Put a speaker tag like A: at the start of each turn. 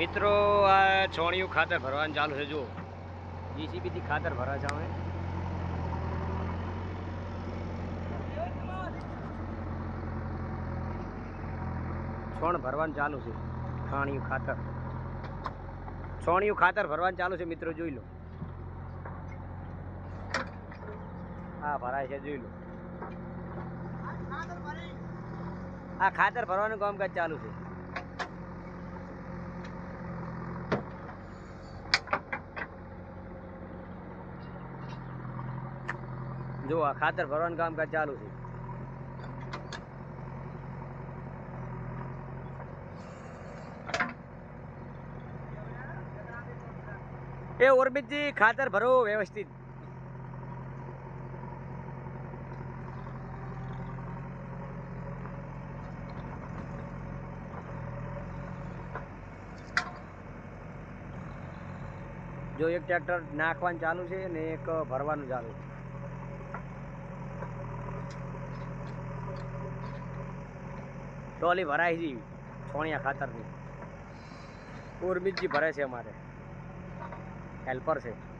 A: મિત્રો, આ છોણિયું ખાતર ભરવાનું ચાલુ છે, જુઓ. જીસીબીથી ખાતર ભરા છે અમે છોણ ભરવાનું ચાલુ છે, છાણિયું ખાતર. છોણિયું ખાતર ભરવાનું ચાલુ છે, મિત્રો, જોઈ લો. હા ભરાય છે, જોઈ લો. આ ખાતર ભરવાનું કામકાજ ચાલુ છે. જો, આ ખાતર ભરવાનું કામકાજ ચાલુ છે. એ ઓરબિતજી ખાતર ભરો વ્યવસ્થિત. જો એક ટ્રેક્ટર નાખવાનું ચાલુ છે ને એક ભરવાનું ચાલુ છે. ટોલી ભરાય છે છોણિયા ખાતરની. ઉર્મિતજી ભરે છે અમારે. હેલ્પર છે.